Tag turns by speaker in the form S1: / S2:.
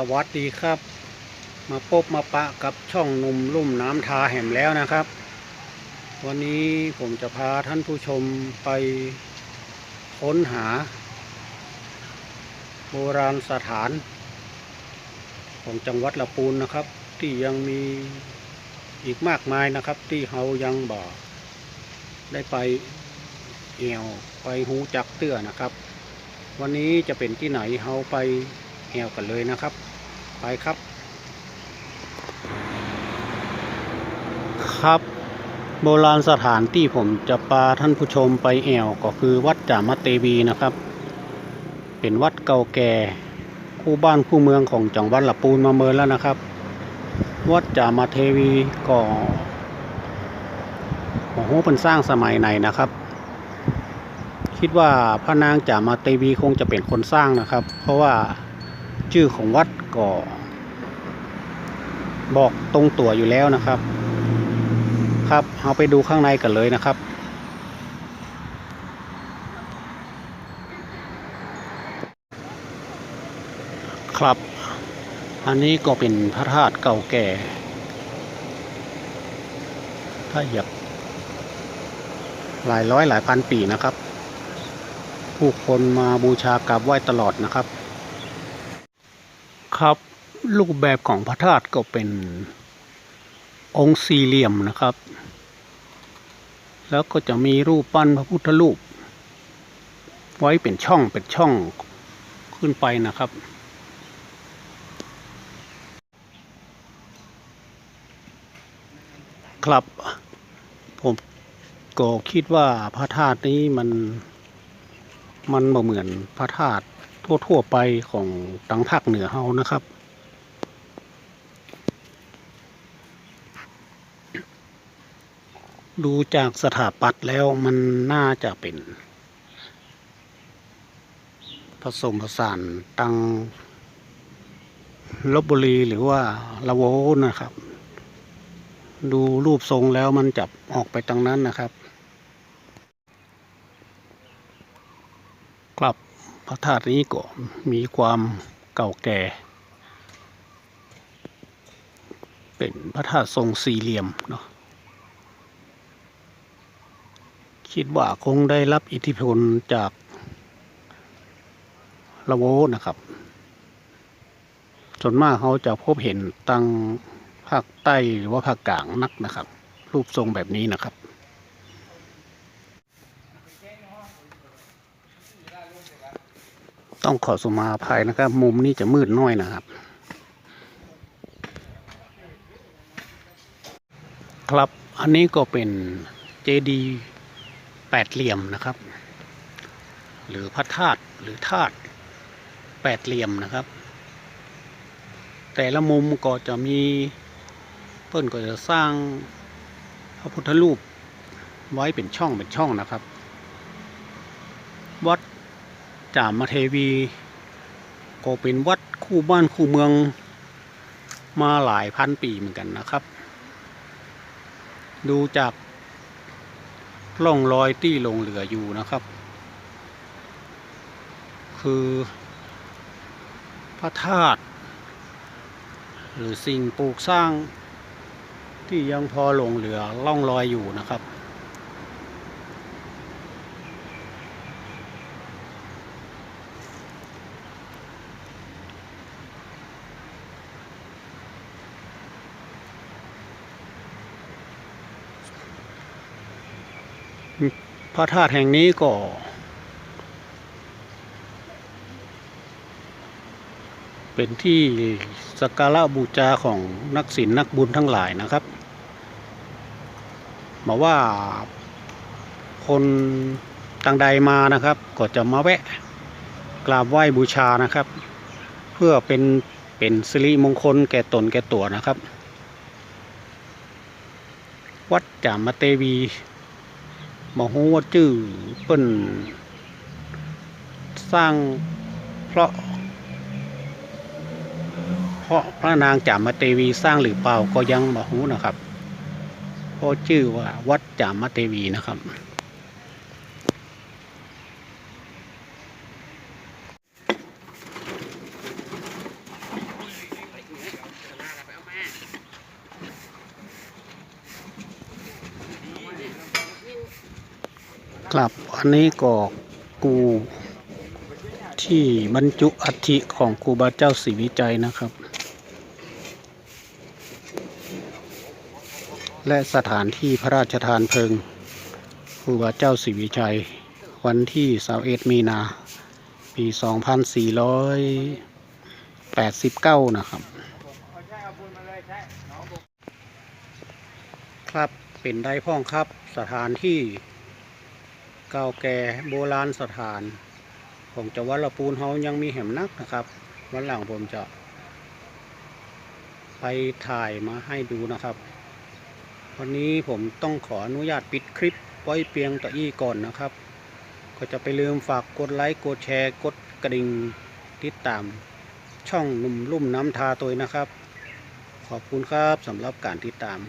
S1: สวัสดีครับ มาพบมาปะกับช่องนุ่มลุ่มน้ำทาแห่มแล้วนะครับ วันนี้ผมจะพาท่านผู้ชมไปค้นหา โบราณสถาน ของจังหวัดละปูนนะครับ ที่ยังมีอีกมากมายนะครับ ที่เรายังบ่ได้ไปเอวไปหูจักเตื้อนะครับ วันนี้จะเป็นที่ไหนเราไป แอวกันเลยนะครับ ไปครับ ครับ โบราณสถานที่ผมจะพาท่านผู้ชมไปแอวก็คือวัดจามเตวีนะครับ เป็นวัดเก่าแก่คู่บ้านคู่เมืองของจังหวัดละปูนมาเมินแล้วนะครับ วัดจามเทวีก็โอ้โหเป็นสร้างสมัยไหนนะครับคิดว่าพระนางจามาเตวีคงจะเป็นคนสร้างนะครับ เพราะว่า ชื่อของวัดก็บอกตรงตัวอยู่แล้วนะครับ ครับเอาไปดูข้างในกันเลยนะครับ ครับ อันนี้ก็เป็นพระธาตุเก่าแก่ ถ้าอยากหลายร้อยหลายพันปีนะครับ ผู้คนมาบูชากราบไหว้ตลอดนะครับ ครับรูปแบบของพระธาตุก็เป็นองค์สี่เหลี่ยมนะครับ แล้วก็จะมีรูปปั้นพระพุทธรูป ไว้เป็นช่องเป็นช่องขึ้นไปนะครับ ครับ ผมก็คิดว่าพระธาตุนี้มันมันเหมือนพระธาตุ ทั่วๆไปของตังภาคเหนือเฮานะครับ ดูจากสถาปัตย์แล้วมันน่าจะเป็น ผสมผสานตังลบบุรีหรือว่าละโวนะครับ ดูรูปทรงแล้วมันจับออกไปตรงนั้นนะครับ กลับ พระธาตุนี้ก็มีความเก่าแก่ เป็นพระธาตุทรงสี่เหลี่ยมเนาะคิดว่าคงได้รับอิทธิพลจากละโวนะครับ ส่วนมากเขาจะพบเห็นตั้งภาคใต้หรือว่าภาคกลางนักนะครับ รูปทรงแบบนี้นะครับ ต้องขอสุมาภัยนะครับ มุมนี้จะมืดน้อยนะครับ ครับอันนี้ก็เป็นเจดีแปดเหลี่ยมนะครับ หรือพระธาตุหรือธาตุแปดเหลี่ยมนะครับ แต่ละมุมก็จะมีเพิ่นก็จะสร้างพระพุทธรูปไว้เป็นช่องเป็นช่องนะครับ วัด จามเทวีก็เป็นวัดคู่บ้านคู่เมืองมาหลายพันปีเหมือนกันนะครับ ดูจากร่องรอยที่ลงเหลืออยู่นะครับ คือ พระธาตุหรือสิ่งปลูกสร้างที่ยังพอหลงเหลือร่องรอยอยู่นะครับ พระธาตุแห่งนี้ก็เป็นที่สักการะบูชาของนักศิลป์นักบุญทั้งหลายนะครับ มาว่าคนต่างใดมานะครับ ก็จะมาแวะกราบไหว้บูชานะครับ เพื่อเป็นเป็นสิริมงคลแก่ตนแก่ตัวนะครับ วัดจามเตวี บอฮู้ว่าจื้อเปิ้นสร้างเพราะ เพราะพระนางจามเตวีสร้างหรือเปล่าก็ยังมหูนะครับเพราะชื่อว่าวัดจามเตวีนะครับ ครับอันนี้ก็กูที่บรรจุอัฐิของครูบาเจ้าศรีวิจัยนะครับ และสถานที่พระราชทานเพลิงครูบาเจ้าศรีวิชัย วันที่21มีนาปี 2489 นะครับ ครับเป็นได้พ่องครับสถานที่ ก่าแก่โบราณสถาน ของจังหวัดลำพูนเฮายังมีแหมนักนะครับ วันหลังผมจะ ไปถ่ายมาให้ดูนะครับ วันนี้ผมต้องขออนุญาตปิดคลิปไว้เพียงต่อี้ก่อนนะครับ ก็จะไปลืมฝากกดไลค์กดแชร์กดกระดิ่งติดตาม ช่องหนุ่มลุ่มน้ำทาตัวนะครับ ขอบคุณครับสำหรับการติดตาม